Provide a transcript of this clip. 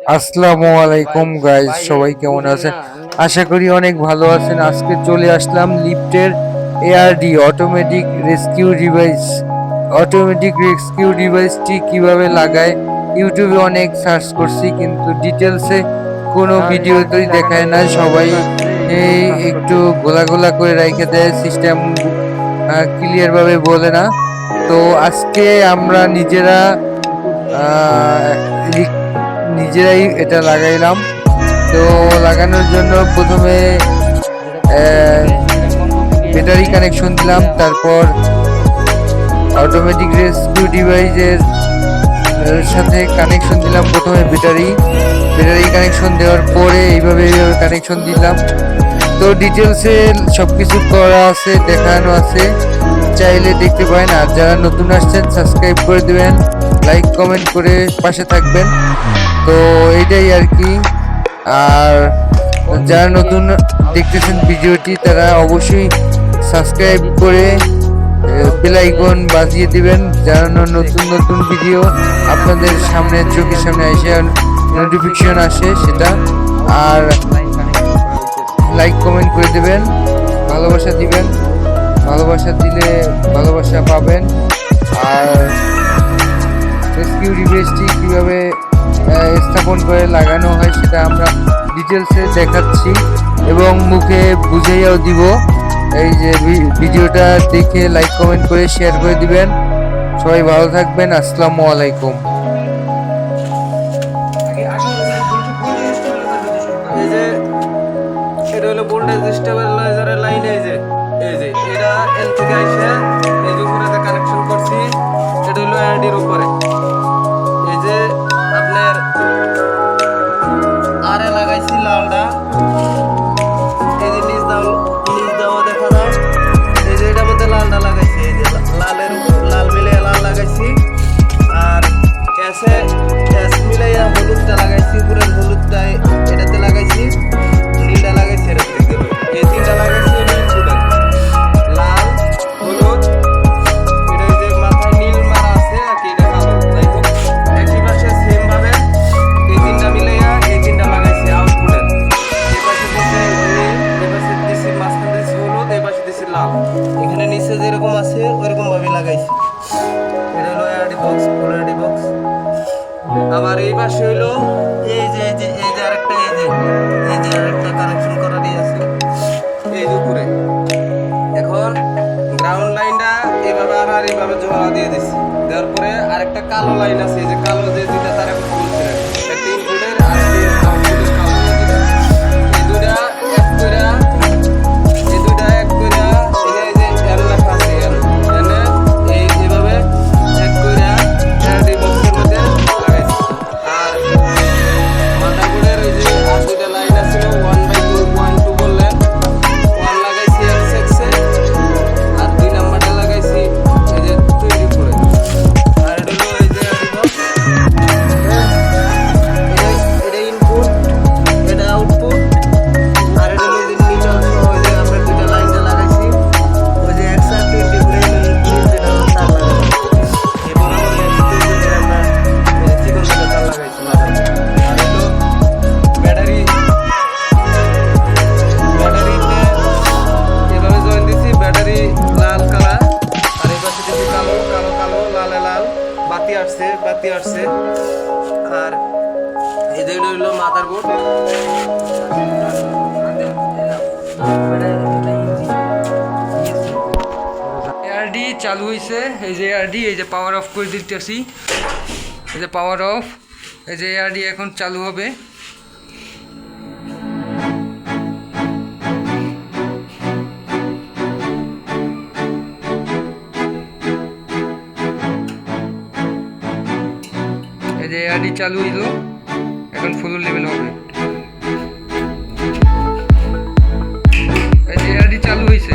আসসালামু আলাইকুম গাইজ সবাই কেমন আছেন? আশা করি অনেক ভালো আছেন। আজকে চলে আসলাম লিফটের ARD automatic rescue device automatic rescue ডিভাইসটি কীভাবে লাগায়? ইউটিউবে অনেক সার্চ করছি কিন্তু ডিটেলসে কোনো ভিডিওতেই দেখায় না। সবাই এই একটু গোলা গোলা করে রেখে দেয় সিস্টেম ক্লিয়ারভাবে বলে না। তো আজকে আমরা নিজেরা নিজেরাই এটা লাগাইলাম। তো লাগানোর জন্য প্রথমে ব্যাটারি কানেকশন দিলাম, তারপর অটোমেটিক রেস্কিউ ডিভাইসের সাথে কানেকশন দিলাম প্রথমে ব্যাটারি ব্যাটারি কানেকশন দেওয়ার পরে এইভাবে এইভাবে কানেকশন দিলাম। তো ডিটেলসে সব কিছু করা আছে, দেখানো আছে। চাইলে দেখতে পারেন, আর যারা নতুন আসছেন সাবস্ক্রাইব করে দেবেন লাইক কমেন্ট করে পাশে থাকবেন। তো এইটাই আর কি। আর যারা নতুন দেখতেছেন ভিডিওটি, তারা অবশ্যই সাবস্ক্রাইব করে বেল আইকন বাজিয়ে দিবেন যেন নতুন নতুন ভিডিও আপনাদের সামনে, চোখের সামনে এসে নোটিফিকেশন আসে সেটা। আর লাইক কমেন্ট করে দেবেন, ভালোবাসা দিবেন, ভালোবাসা দিলে ভালোবাসা পাবেন। আর রেস্কিউ ডিভাইসটি কীভাবে স্থাপন করে লাগানো হয় সেটা আমরা ডিটেলসে দেখাচ্ছি এবং মুখে বুঝাইয়াও দিব। এই যে ভিডিওটা দেখে লাইক কমেন্ট করে শেয়ার করে দিবেন। সবাই ভালো থাকবেন, আসসালামু আলাইকুম। এটা হলো ভোল্টেজ স্টেবিলাইজারের লাইন এই যে এই যে, এটা এল থেকে এই যে কানেকশন করছি, এটা হলো উপরে। পাশে এখানে নিচে যেরকম আছে ওইরকম ভাবে লাগাইছি। এটা হলো এআরডি বক্স ফুল বক্স আবার এই পাশে হইল, এই যে এই যে এই যে আরেকটা, এই যে এই যে আরেকটা কানেকশন করা দিয়ে আছে। এই যে এখন গ্রাউন্ড লাইনটা এভাবে আর আর এইভাবে জোড়া দিয়ে দিছি। দেওয়ার পরে আরেকটা কালো লাইন আছে, এই যে কালো যে দুইটা তারা কথা এটা মাদারবোর্ড। এআরডি চালু হয়েছে এই যে এআরডি এই যে পাওয়ার অফ করে দিতেছি। এই যে পাওয়ার অফ এই যে এআরডি এখন চালু হবে। এই যে এআরডি চালু হইল। এখন ফুল লেভেল হবে। এই চালু হয়েছে